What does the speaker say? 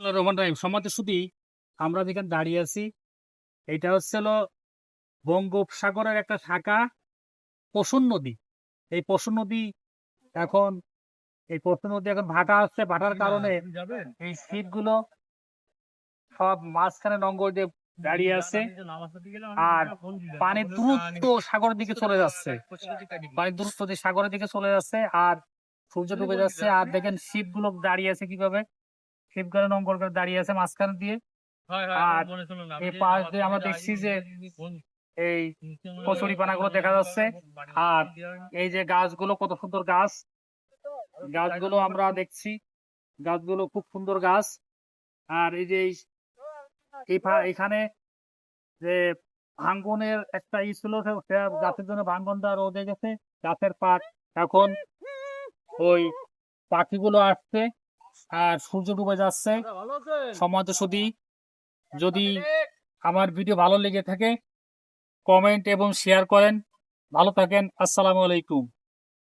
Roman rhyme সমাজে শুধু আমরা যেখানে দাঁড়িয়ে আছি এটা হচ্ছে বঙ্গোপসাগরের একটা শাখা পশুন নদী। এই পশুন নদী এখন এই পশুন নদী এখন ভাটা আসছে ভাটার কারণে এই শিপগুলো সব মাঝখানে নঙ্গর দিয়ে দাঁড়িয়ে আছে আর পানি দ্রুত সাগরের দিকে চলে যাচ্ছে। পানি দ্রুত সাগরের দিকে চলে যাচ্ছে আর সূর্য ডুবে যাচ্ছে আর দেখেন শিপগুলো দাঁড়িয়ে আছে কীভাবে। গুলো নঙ্গর করে দাঁড়িয়ে আছে মাঝখানে দিয়ে। আর এই পাশ দিয়ে আমরা দেখছি যে এই কচুরি পানাগুলো দেখা যাচ্ছে। আর এই যে গাছগুলো কত সুন্দর গাছ। গাছগুলো আমরা দেখছি। গাছগুলো খুব সুন্দর গাছ। আর এই যে এখানে যে ভাঙ্গনের একটা ই ছিল গাছের জন্য ভাঙ্গনটা রোদে গেছে। গাছের পাট। এখন ওই পাখিগুলো আসছে। আর সূর্য ডুবে যাচ্ছে। সমাজ শুধু যদি আমার ভিডিও ভালো লেগে থাকে কমেন্ট এবং শেয়ার করেন। ভালো থাকেন। আসসালামু আলাইকুম।